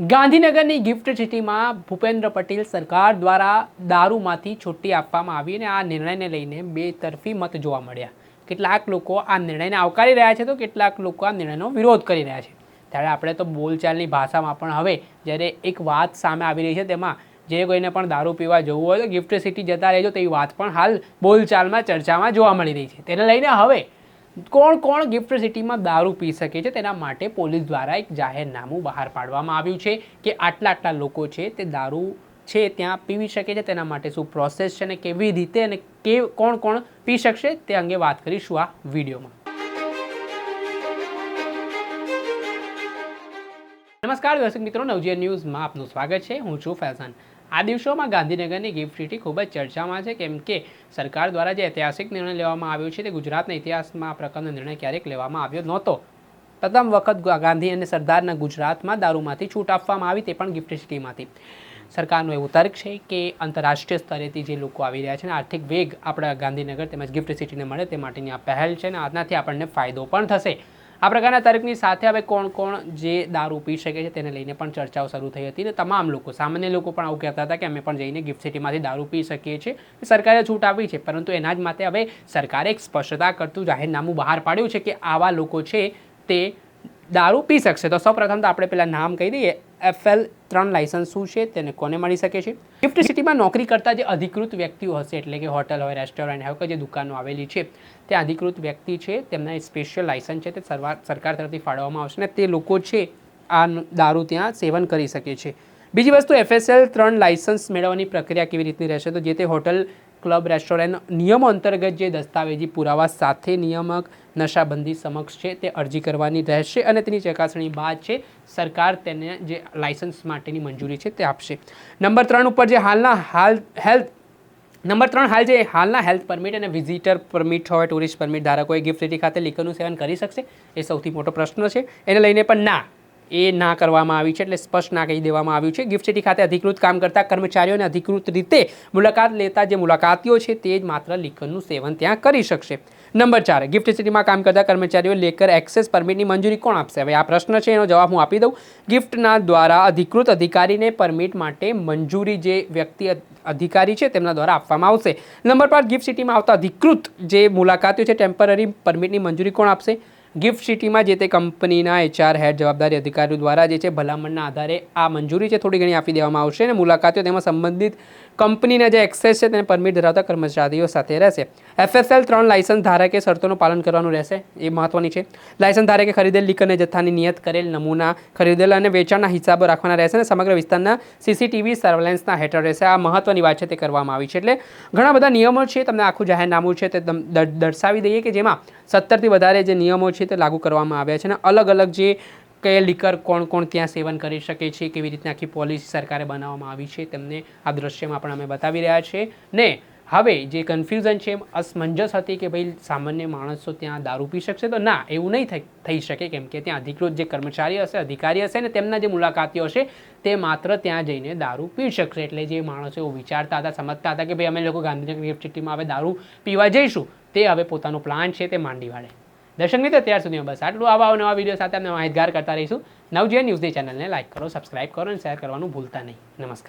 ગાંધીનગરની ગિફ્ટ સિટીમાં ભૂપેન્દ્ર પટેલ સરકાર દ્વારા દારૂમાંથી છુટ્ટી આપવામાં આવી અને આ નિર્ણયને લઈને બે તરફી મત જોવા મળ્યા. કેટલાક લોકો આ નિર્ણયને આવકારી રહ્યા છે તો કેટલાક લોકો આ નિર્ણયનો વિરોધ કરી રહ્યા છે. ત્યારે આપણે તો બોલચાલની ભાષામાં પણ હવે જ્યારે એક વાત સામે આવી રહી છે તેમાં જે કોઈને પણ દારૂ પીવા જવું હોય તો ગિફ્ટ સિટી જતા રહેજો તેવી વાત પણ હાલ બોલચાલમાં, ચર્ચામાં જોવા મળી રહી છે. તેને લઈને હવે કોણ કોણ ગિફ્ટ સિટીમાં દારૂ પી શકે છે તેના માટે પોલીસ દ્વારા એક જાહેરનામું બહાર પાડવામાં આવ્યું છે કે આટલા આટલા લોકો છે તે દારૂ છે ત્યાં પીવી શકે છે, તેના માટે શું પ્રોસેસ છે અને કેવી રીતે અને કે કોણ કોણ પી શકશે તે અંગે વાત કરીશું આ વિડીયોમાં. નમસ્કાર દર્શક મિત્રો, નવજીવન ન્યૂઝમાં આપનું સ્વાગત છે. હું છું ફૈઝાન. આ દિવસોમાં ગાંધીનગરની ગિફ્ટ સિટી ખૂબ જ ચર્ચામાં છે, કેમ કે સરકાર દ્વારા જે ઐતિહાસિક નિર્ણય લેવામાં આવ્યો છે તે ગુજરાતના ઇતિહાસમાં આ પ્રકારનો નિર્ણય ક્યારેક લેવામાં આવ્યો નહોતો. પ્રથમ વખત ગાંધી અને સરદારના ગુજરાતમાં દારૂમાંથી છૂટ આપવામાં આવી તે પણ ગિફ્ટ સિટીમાંથી. સરકારનો એવું તર્ક છે કે આંતરરાષ્ટ્રીય સ્તરેથી જે લોકો આવી રહ્યા છે અને આર્થિક વેગ આપણા ગાંધીનગર તેમજ ગિફ્ટ સિટીને મળે તે માટેની આ પહેલ છે અને આનાથી આપણને ફાયદો પણ થશે. આ પ્રકારના તર્કની સાથે હવે કોણ કોણ જે દારૂ પી શકે છે તેને લઈને પણ ચર્ચાઓ શરૂ થઈ હતી અને તમામ લોકો, સામાન્ય લોકો પણ આવું કહેતા હતા કે અમે પણ જઈને ગિફ્ટ સિટીમાંથી દારૂ પી શકીએ છીએ. સરકારે છૂટ આપી છે, પરંતુ એના જ માટે હવે સરકારે એક સ્પષ્ટતા કરતું જાહેરનામું બહાર પાડ્યું છે કે આવા લોકો છે તે દારૂ પી શકશે. તો સૌપ્રથમ તો આપણે પેલા નામ કહી દઈએ એફએલ ત્રણ લાયસન્સ શું છે? તેને કોને મળી શકે છે? ગિફ્ટ સિટીમાં નોકરી કરતા જે અધિકૃત વ્યક્તિઓ હશે, એટલે કે હોટલ હોય રેસ્ટોરન્ટ હોય, કે જે દુકાનો આવેલી છે, તે અધિકૃત વ્યક્તિ છે, તેમના સ્પેશિયલ લાયસન્સ છે, તે સરકાર તરફથી ફાળવવામાં આવશે અને તે લોકો છે, આ દારૂ ત્યાં સેવન કરી શકે છે. બીજી વસ્તુ એફએસએલ ત્રણ લાયસન્સ મેળવવાની પ્રક્રિયા કેવી રીતની રહેશે? તો જે તે હોટલ ક્લબ રેસ્ટોરન્ટ નિયમો અંતર્ગત જે દસ્તાવેજી પુરાવા સાથે નિયામક નશાબંધી સમક્ષ છે તે અરજી કરવાની રહેશે અને તેની ચકાસણી બાદ છે સરકાર તેને જે લાયસન્સ માટેની મંજૂરી છે તે આપશે. નંબર ત્રણ ઉપર જે હાલના હાલ હેલ્થ નંબર ત્રણ હાલ જે હાલના હેલ્થ પરમિટ અને વિઝિટર પરમિટ હોય, ટુરિસ્ટ પરમિટ ધારકોએ ગિફ્ટ સિટી ખાતે લીકરનું સેવન કરી શકશે એ સૌથી મોટો પ્રશ્ન છે. એને લઈને પણ ના એ ના કરવામાં આવી છે એટલે સ્પષ્ટ ના કહી દેવામાં આવ્યું છે. ગિફ્ટ સિટી ખાતે અધિકૃત કામ કરતા કર્મચારીઓને અધિકૃત રીતે મુલાકાત લેતા જે મુલાકાતીઓ છે તે જ માત્ર લિખનનું સેવન ત્યાં કરી શકશે. નંબર ચાર, ગિફ્ટ સિટીમાં કામ કરતા કર્મચારીઓ લેકર એક્સેસ પરમિટની મંજૂરી કોણ આપશે? હવે આ પ્રશ્ન છે, એનો જવાબ હું આપી દઉં. ગિફ્ટના દ્વારા અધિકૃત અધિકારીને પરમિટ માટે મંજૂરી જે વ્યક્તિ અધિકારી છે તેમના દ્વારા આપવામાં આવશે. નંબર પાંચ, ગિફ્ટ સિટીમાં આવતા અધિકૃત જે મુલાકાતીઓ છે, ટેમ્પરરી પરમિટની મંજૂરી કોણ આપશે? ગિફ્ટ સિટીમાં જે તે કંપનીના એચઆર હેડ જવાબદારી અધિકારીઓ દ્વારા જે છે ભલામણના આધારે આ મંજૂરી છે થોડી ઘણી આપી દેવામાં આવશે અને મુલાકાતીઓ તેમાં સંબંધિત કંપનીના જે એક્સેસ છે તેને પરમિટ ધરાવતા કર્મચારીઓ સાથે રહેશે. એફએસએલ ત્રણ લાયસન્સ ધારકે શરતોનું પાલન કરવાનું રહેશે, એ મહત્વની છે. લાયસન્સ ધારકે ખરીદેલ લીક અને જથ્થાની નિયત કરેલ નમૂના ખરીદેલ અને વેચાણના હિસાબો રાખવાના રહેશે અને સમગ્ર વિસ્તારના સીસીટીવી સર્વેલન્સના હેઠળ રહેશે. આ મહત્વની વાત છે તે કરવામાં આવી છે. એટલે ઘણા બધા નિયમો છે, તમને આખું જાહેરનામું છે તે દર્શાવી દઈએ કે જેમાં સત્તરથી વધારે જે નિયમો છે તે લાગુ કરવામાં આવ્યા છે અને અલગ અલગ જે કયા લીકર કોણ કોણ ત્યાં સેવન કરી શકે છે, કેવી રીતના આખી પોલિસી સરકારે બનાવવામાં આવી છે, તેમને આ દ્રશ્યમાં પણ અમે બતાવી રહ્યા છીએ. ને હવે જે કન્ફ્યુઝન છે એમ અસમંજસ હતી કે ભાઈ સામાન્ય માણસો ત્યાં દારૂ પી શકશે તો ના, એવું નહીં થઈ શકે કેમ કે ત્યાં અધિકૃત જે કર્મચારી હશે, અધિકારી હશે ને તેમના જે મુલાકાતીઓ હશે તે માત્ર ત્યાં જઈને દારૂ પી શકશે. એટલે જે માણસો એવું વિચારતા હતા, સમજતા હતા કે ભાઈ અમે લોકો ગાંધીનગર યુનિવર્સિટીમાં સિટીમાં હવે દારૂ પીવા જઈશું, તે હવે પોતાનો પ્લાન છે તે માંડી વાળે. દર્શક મિત્રો ત્યાર સુધી બસ આટલું. આવા નવા વીડિયો સાથે અમે માહિતગાર કરતા રહીશું. નવજીવન ન્યૂઝની ચેનલને લાઇક કરો સબસ્ક્રાઇબ કરો અને શેર કરવાનું ભૂલતા નહીં. નમસ્કાર.